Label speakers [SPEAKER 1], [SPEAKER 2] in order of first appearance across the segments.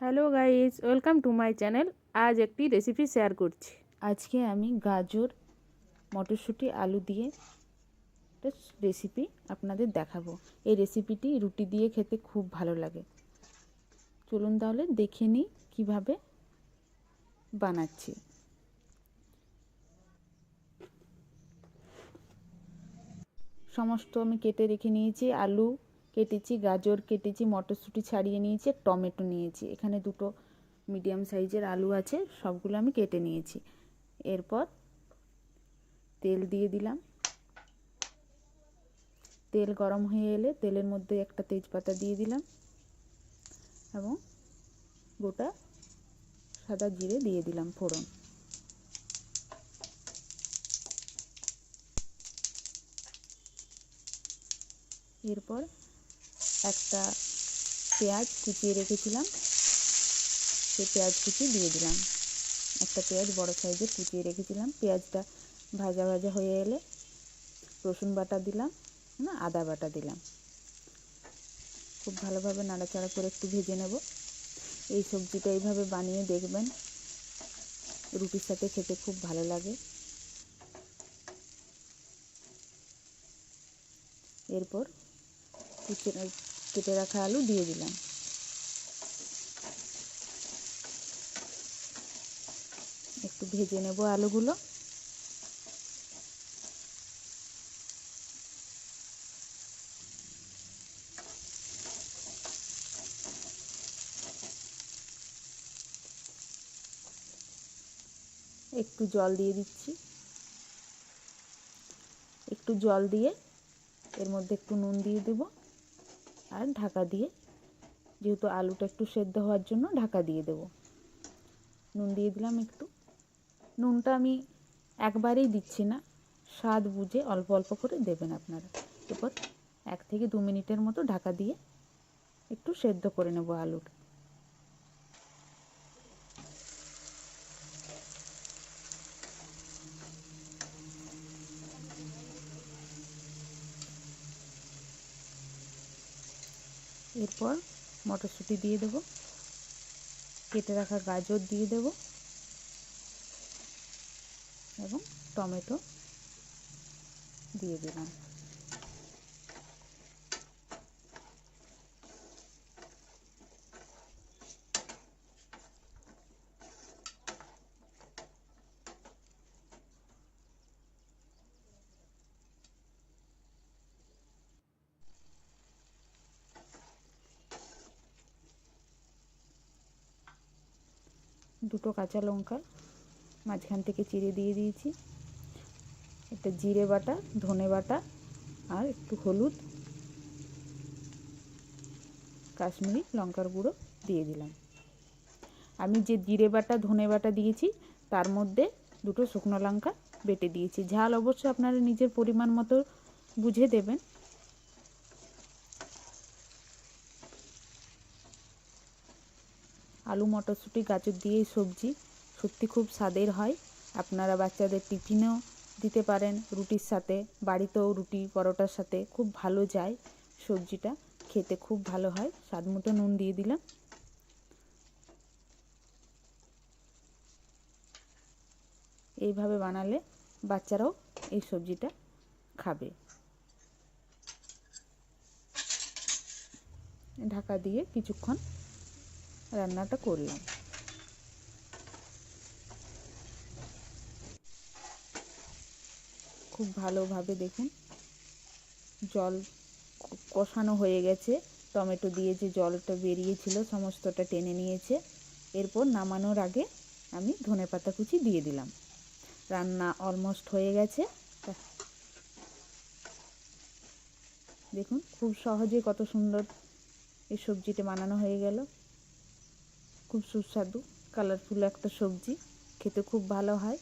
[SPEAKER 1] Hello guys, welcome to my channel. আজ একটি recipe share করছি। আজকে আমি গাজর, মটরশুঁটি, আলু দিয়ে একটা রেসিপি আপনাদের দেখাবো। এই রেসিপিটি রুটি দিয়ে খেতে খুব ভালো লাগে। চলুন তাহলে দেখে নিই কীভাবে বানাচ্ছি। সমস্ত আমি কেটে রেখে নিয়েছি আলু কেটেছি, গাজর কেটেছি, মটরশুঁটি ছাড়িয়ে নিয়েছি টমেটো নিয়েছি। এখানে দুটো মিডিয়াম সাইজের আলু আছে, সবগুলো আমি কেটে নিয়েছি। এরপর তেল দিয়ে দিলাম। তেল গরম হয়ে এলে তেলের মধ্যে একটা তেজপাতা দিয়ে দিলাম এবং গোটা সাদা জিরে দিয়ে দিলাম ফোড়ন। এরপর একটা পেঁয়াজ কুচিয়ে রেখেছিলাম। সেই পেঁয়াজ কুচি দিয়ে দিলাম। একটা পেঁয়াজ বড় সাইজের কুচিয়ে রেখেছিলাম। পেঁয়াজটা ভাজা ভাজা হয়ে এলে রসুন বাটা দিলাম, না, আদা বাটা দিলাম। খুব ভালোভাবে নাড়াচাড়া করে একটু ভেজে নেব। এই সবজিটা এইভাবে বানিয়ে দেখবেন, রুটির সাথে খেতে খুব ভালো লাগে। এরপর কেটে রাখা আলু দিয়ে দিলাম। একটু ভেজে নেব আলুগুলো। একটু জল দিয়ে দিচ্ছি। একটু জল দিয়ে এর মধ্যে একটু নুন দিয়ে দেব। আর ঢাকা দিয়ে, যেহেতু আলুটা একটু সেদ্ধ হওয়ার জন্য ঢাকা দিয়ে দেব। নুন দিয়ে দিলাম একটু। নুনটা আমি একবারেই দিচ্ছি না, স্বাদ বুঝে অল্প অল্প করে দেবেন আপনারা। এরপর এক থেকে দু মিনিটের মতো ঢাকা দিয়ে একটু সেদ্ধ করে নেব আলুটা। এরপর মটরশুঁটি দিয়ে দেবো। কেটে রাখা গাজর দিয়ে দেব। এবং টমেটো দিয়ে দিলাম। দুটো কাঁচা লঙ্কা, মাঝখান থেকে চিড়ে দিয়ে দিয়েছি। একটা জিরে বাটা, ধনে বাটা আর একটু হলুদ, কাশ্মীরি লঙ্কার গুঁড়ো দিয়ে দিলাম। আমি যে জিরে বাটা, ধনে বাটা দিয়েছি, তার মধ্যে দুটো শুকনো লঙ্কা বেটে দিয়েছি। ঝাল অবশ্য আপনারা নিজের পরিমাণ মতো বুঝে দেবেন আলু, মটরশুঁটি, গাজর দিয়ে এই সবজি সত্যি খুব স্বাদের হয়। আপনারা বাচ্চাদের টিফিনেও দিতে পারেন রুটির সাথে, বাড়িতেও রুটি, পরোটার সাথে খুব ভালো যায় সবজিটা, খেতে খুব ভালো হয়। স্বাদ মতো নুন দিয়ে দিলাম। এইভাবে বানালে বাচ্চারাও এই সবজিটা খাবে। ঢাকা দিয়ে কিছুক্ষণ রান্নাটা করলাম। খুব ভালোভাবে দেখুন, জল কষানো হয়ে গেছে। টমেটো দিয়ে যে জলটা বেরিয়েছিল সমস্তটা টেনে নিয়েছে। এরপর নামানোর আগে আমি ধনে পাতা কুচি দিয়ে দিলাম। রান্না অলমোস্ট হয়ে গেছে। দেখুন, খুব সহজে কত সুন্দর এই সবজিটা বানানো হয়ে গেল। খুব সুস্বাদু কালারফুল একটা সবজি, খেতে খুব ভালো হয়।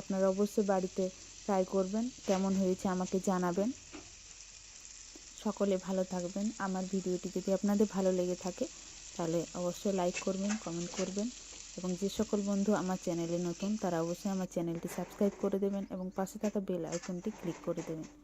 [SPEAKER 1] আপনারা অবশ্যই বাড়িতে ট্রাই করবেন, কেমন হয়েছে আমাকে জানাবেন। সকলে ভালো থাকবেন। আমার ভিডিওটি যদি আপনাদের ভালো লেগে থাকে, তাহলে অবশ্যই লাইক করবেন কমেন্ট করবেন এবং যে সকল বন্ধু আমার চ্যানেলে নতুন, তারা অবশ্যই আমার চ্যানেলটি সাবস্ক্রাইব করে দেবেন এবং পাশে থাকা বেল আইকনটি ক্লিক করে দেবেন।